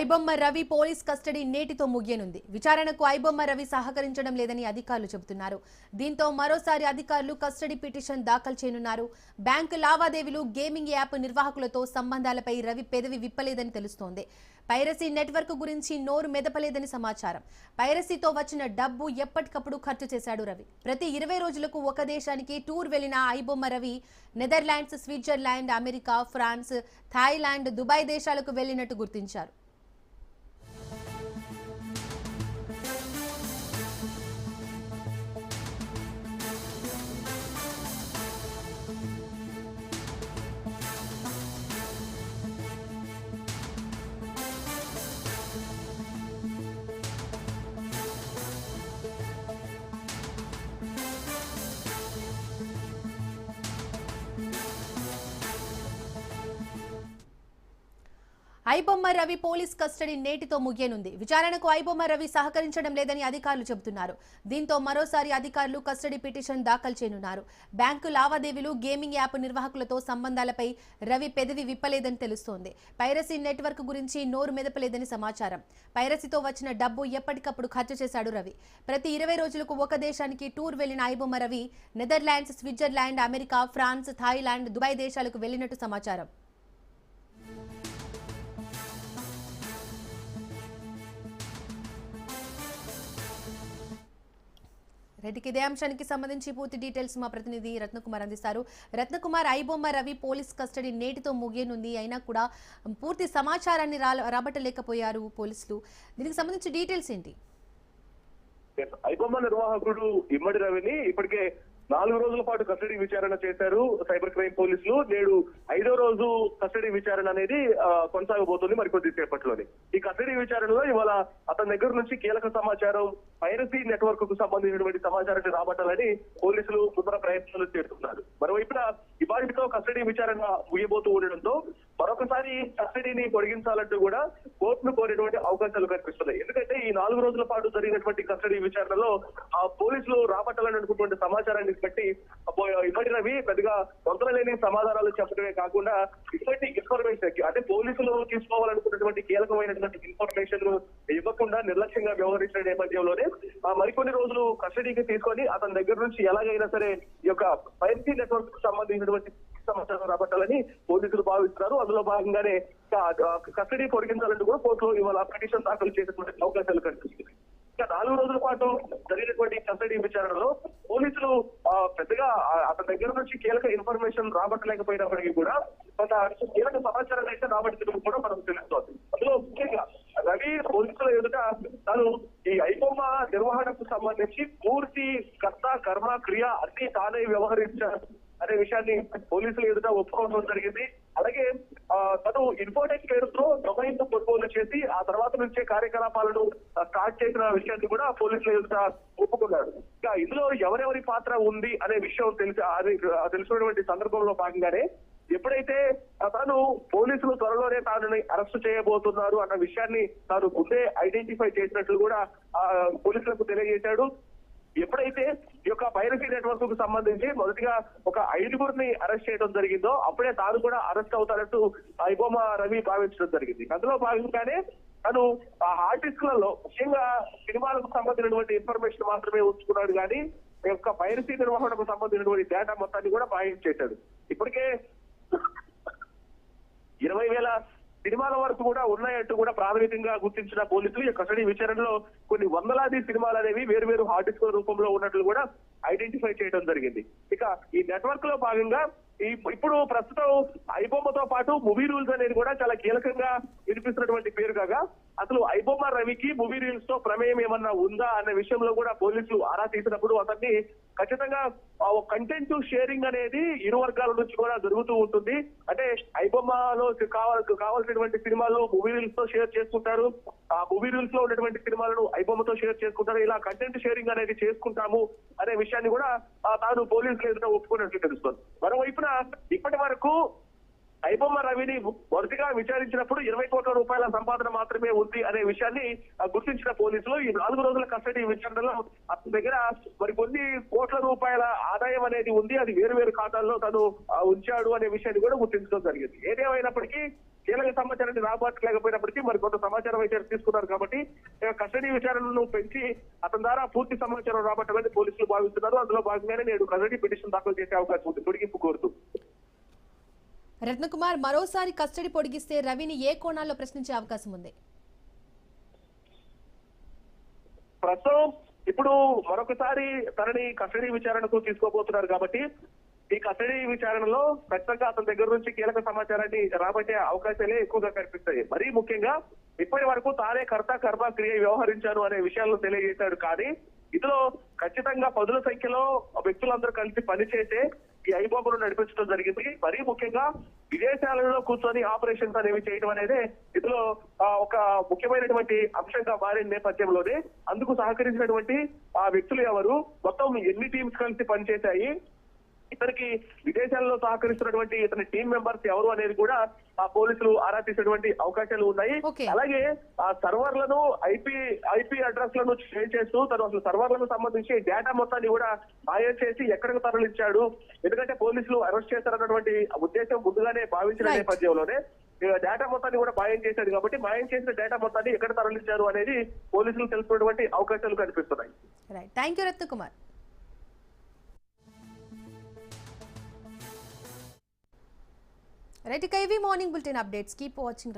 IBomma Ravi police custody నేటితో ముగియనుంది. విచారణకు ఐబొమ్మ రవి సహకరించడం లేదని అధికారులు చెబుతున్నారు. దీంతో మరోసారి అధికారులు కస్టడీ పిటిషన్ దాఖలు చేయనున్నారు. బ్యాంకు లావాదేవీలు గేమింగ్ యాప్ నిర్వాహకులతో సంబంధాలపై రవి పెదవి విప్పలేదని తెలుస్తోంది. పైరసీ నెట్వర్క్ గురించి నోరు మెదపలేదని సమాచారం. పైరసీతో వచ్చిన డబ్బు ఎప్పటికప్పుడు ఖర్చు చేశాడు రవి. ప్రతి ఇరవై రోజులకు ఒక దేశానికి టూర్ వెళ్ళిన iBomma Ravi Netherlands Switzerland America France Thailand Dubai దేశాలకు వెళ్ళినట్టు గుర్తించారు. ఐబొమ్మ రవి పోలీస్ కస్టడీ నేటితో ముగియనుంది. విచారణకు ఐబొమ్మ రవి సహకరించడం లేదని అధికారులు చెబుతున్నారు. దీంతో మరోసారి అధికారులు కస్టడీ పిటిషన్ దాఖలు చేయనున్నారు. బ్యాంకు లావాదేవీలు గేమింగ్ యాప్ నిర్వాహకులతో సంబంధాలపై రవి పెదవి విప్పలేదని తెలుస్తోంది. పైరసీ నెట్వర్క్ గురించి నోరు మెదపలేదని సమాచారం. పైరసీతో వచ్చిన డబ్బు ఎప్పటికప్పుడు ఖర్చు చేశాడు రవి. ప్రతి ఇరవై రోజులకు ఒక దేశానికి టూర్ వెళ్ళిన iBomma Ravi Netherlands Switzerland America France Thailand Dubai దేశాలకు వెళ్ళినట్టు సమాచారం. రెడ్డికి ఇదే అంశానికి సంబంధించి పూర్తి డీటెయిల్స్ మా ప్రతినిధి రత్నకుమార్ అందిస్తారు. రత్నకుమార్ ఐబొమ్మ రవి పోలీస్ కస్టడీ నేటితో ముగియనుంది. అయినా కూడా పూర్తి సమాచారాన్ని రా రాబట్టలేకపోయారు పోలీసులు. దీనికి సంబంధించి డీటెయిల్స్ ఏంటి? ఐబొమ్మ నిర్వాహకుడు ఇమ్మడి రవిని ఇప్పటికే నాలుగు రోజుల పాటు కస్టడీ విచారణ చేశారు సైబర్ క్రైమ్ పోలీసులు. నేడు ఐదో రోజు కస్టడీ విచారణ అనేది కొనసాగబోతుంది మరికొద్ది సేపట్లోనే. ఈ కస్టడీ విచారణలో ఇవాళ అతని దగ్గర నుంచి కీలక సమాచారం పైరసీ నెట్వర్క్కు సంబంధించినటువంటి సమాచారాన్ని రాబట్టాలని పోలీసులు ముద్ర ప్రయత్నాలు చేస్తున్నారు. మరోవైపున ఇవాళతో కస్టడీ విచారణ ముగియబోతూ ఉండడంతో మరొకసారి కస్టడీని పొడిగించాలంటూ కూడా కోర్టును కోరేటువంటి అవకాశాలు కనిపిస్తున్నాయి. ఎందుకంటే ఈ నాలుగు రోజుల పాటు జరిగినటువంటి కస్టడీ విచారణలో ఆ పోలీసులు రాబట్టాలని అనుకున్నటువంటి సమాచారాన్ని బట్టి ఇప్పటి రవి పెద్దగా లేని సమాధానాలు చెప్పడమే కాకుండా ఇటువంటి ఇన్ఫర్మేషన్ అంటే పోలీసులు తీసుకోవాలనుకున్నటువంటి కీలకమైనటువంటి ఇన్ఫర్మేషన్ ఇవ్వకుండా నిర్లక్ష్యంగా వ్యవహరించిన నేపథ్యంలోనే ఆ మరికొన్ని రోజులు కస్టడీకి తీసుకొని అతని దగ్గర నుంచి ఎలాగైనా సరే ఈ యొక్క ఫైవ్ నెట్వర్క్కు సంబంధించినటువంటి సమాచారం రాబట్టాలని పోలీసులు భావిస్తున్నారు. అందులో భాగంగానే కస్టడీ పొడిగించాలంటూ కూడా కోర్టులో ఇవాళ పిటిషన్ దాఖలు చేసేటువంటి అవకాశాలు కనిపిస్తున్నాయి. ఇంకా నాలుగు రోజుల పాటు జరిగినటువంటి కస్టడీ విచారణలో పోలీసులు పెద్దగా అతని దగ్గర నుంచి కీలక ఇన్ఫర్మేషన్ రాబట్టలేకపోయినప్పటికీ కూడా కొంత కీలక సమాచారాన్ని అయితే రాబట్టినట్టు కూడా మనకు తెలుస్తోంది. అందులో ముఖ్యంగా రవి పోలీసుల ఎదుట తను ఈ ఐబొమ్మ నిర్వహణకు సంబంధించి పూర్తి కర్త కర్మ క్రియ అన్ని తానే వ్యవహరించారు. అనే విషయాన్ని పోలీసులు ఎదుట ఒప్పుకోవడం జరిగింది. అలాగే ఆ, తను ఇన్ఫోటెక్ పేరుతో డొమైన్ను కొనుగోలు చేసి ఆ తర్వాత నుంచే కార్యకలాపాలను స్టార్ట్ చేసిన విషయాన్ని కూడా పోలీసులు ఎదుట ఒప్పుకున్నాడు ఇంకా ఇందులో ఎవరెవరి పాత్ర ఉంది అనే విషయం తెలిసి అది సందర్భంలో భాగంగానే ఎప్పుడైతే తాను పోలీసులు త్వరలోనే తాను అరెస్ట్ చేయబోతున్నారు అన్న విషయాన్ని తాను ముందే ఐడెంటిఫై చేసినట్లు కూడా ఆ, పోలీసులకు తెలియజేశాడు. ఎప్పుడైతే ఈ యొక్క పైరసీ నెట్వర్క్కు సంబంధించి మొదటిగా ఒక ఐదుగురిని అరెస్ట్ చేయడం జరిగిందో అప్పుడే తాను కూడా అరెస్ట్ అవుతారంటూ ఐబొమ్మ రవి భావించడం జరిగింది. అందులో భాగంగానే తను ఆ ఆర్టిస్టులలో ముఖ్యంగా సినిమాలకు సంబంధించినటువంటి ఇన్ఫర్మేషన్ మాత్రమే ఉంచుకున్నాడు కానీ ఈ యొక్క పైరసీ నిర్వహణకు సంబంధించినటువంటి డేటా మొత్తాన్ని కూడా చేశాడు. ఇప్పటికే ఇరవై వేల సినిమాల కూడా ఉన్నాయంటూ కూడా ప్రాథమికంగా గుర్తించిన పోలీసులు ఈ కస్టడీ విచారణలో కొన్ని వందలాది సినిమాలు అనేవి వేరు వేరు హార్డ్ డిస్క్ రూపంలో ఉన్నట్లు కూడా ఐడెంటిఫై చేయడం జరిగింది. ఇక ఈ నెట్వర్క్లో భాగంగా ఇప్పుడు ప్రస్తుతం ఐబొమ్మతో పాటు మూవీ రూల్స్ అనేది కూడా చాలా కీలకంగా వినిపిస్తున్నటువంటి పేరు కాగా అసలు ఐబొమ్మ రవికి మూవీ రూల్స్తో ప్రమేయం ఏమన్నా ఉందా అనే విషయంలో కూడా పోలీసులు ఆరా తీసినప్పుడు అతన్ని ఖచ్చితంగా కంటెంట్ షేరింగ్ అనేది ఇరు వర్గాల నుంచి కూడా జరుగుతూ ఉంటుంది. అంటే ఐబొమ్మలో కావాల కావాల్సినటువంటి సినిమాలు మూవీ రూల్స్తో షేర్ చేసుకుంటారు. ఆ మూవీ రూల్స్లో ఉన్నటువంటి సినిమాలను ఐబొమ్మతో షేర్ చేసుకుంటారు. ఇలా కంటెంట్ షేరింగ్ అనేది చేసుకుంటాము అనే విషయాన్ని కూడా తాను పోలీసులు ఎదుట ఒప్పుకున్నట్లు తెలుస్తుంది. మరోవైపున ఇప్పటి వరకు ఐబొమ్మ రవిని వరుసగా విచారించినప్పుడు ఇరవై కోట్ల రూపాయల సంపాదన మాత్రమే ఉంది అనే విషయాన్ని గుర్తించిన పోలీసులు ఈ నాలుగు రోజుల కస్టడీ విచారణలో అతని దగ్గర మరి కొన్ని కోట్ల రూపాయల ఆదాయం అనేది ఉంది అది వేరు వేరు ఖాతాల్లో తను ఉంచాడు అనే విషయాన్ని కూడా గుర్తించడం జరిగింది. ఏదేమైనప్పటికీ కీలక సమాచారాన్ని రాబట్టలేకపోయినప్పటికీ మరి కొంత సమాచారం అయితే తీసుకున్నారు కాబట్టి కస్టడీ విచారణను పెంచి అతని ద్వారా పూర్తి సమాచారం రాబట్టమని పోలీసులు భావిస్తున్నారు. అందులో భాగంగానే నేడు కస్టడీ పిటిషన్ దాఖలు చేసే అవకాశం ఉంది. పొడిగింపు కోరుతూ. రత్నకుమార్ మరోసారి కస్టడీ పొడిగిస్తే రవిని ఏ కోణాల్లో ప్రశ్నించే అవకాశం ఉంది? ప్రస్తుతం ఇప్పుడు మరొకసారి తనని కస్టడీ విచారణకు తీసుకోబోతున్నారు కాబట్టి ఈ కస్టడీ విచారణలో ఖచ్చితంగా అతని దగ్గర నుంచి కీలక సమాచారాన్ని రాబట్టే అవకాశాలే ఎక్కువగా కనిపిస్తాయి. మరీ ముఖ్యంగా ఇప్పటి వరకు తానే కర్త కర్మ క్రియ వ్యవహరించాను అనే విషయాలను తెలియజేశాడు. కానీ ఇందులో ఖచ్చితంగా పదుల సంఖ్యలో వ్యక్తులందరూ కలిసి పనిచేసే ఈ ఐబాబును నడిపించడం జరిగింది. మరీ ముఖ్యంగా విదేశాలలో కూర్చొని ఆపరేషన్స్ అనేవి చేయడం అనేది ఇందులో ఆ, ఒక ముఖ్యమైనటువంటి అంశంగా మారిన నేపథ్యంలోనే అందుకు సహకరించినటువంటి ఆ వ్యక్తులు ఎవరు? మొత్తం ఎన్ని టీమ్స్ కలిసి పనిచేశాయి? ఇతనికి విదేశాల్లో సహకరిస్తున్నటువంటి ఇతని టీం మెంబర్స్ ఎవరు అనేది కూడా ఆ పోలీసులు ఆరా తీసేటువంటి అవకాశాలు ఉన్నాయి. అలాగే ఆ సర్వర్లను ఐపీ ఐపీ అడ్రస్లను చేంజ్ చేస్తూ తను అసలు సర్వర్లకు సంబంధించి డేటా మొత్తాన్ని కూడా మాయం చేసి ఎక్కడికి తరలించాడు. ఎందుకంటే పోలీసులు అరెస్ట్ చేస్తారన్నటువంటి ఉద్దేశం ముందుగానే భావించిన. నేపథ్యంలోనే డేటా మొత్తాన్ని కూడా మాయం చేశాడు కాబట్టి మాయం చేసిన డేటా మొత్తాన్ని ఎక్కడ తరలించారు అనేది పోలీసులు తెలుసుకున్నటువంటి అవకాశాలు కనిపిస్తున్నాయి. థ్యాంక్ యూ రత్నకుమార్ రైట్ ఇక ఇవి morning bulletin updates. Keep watching.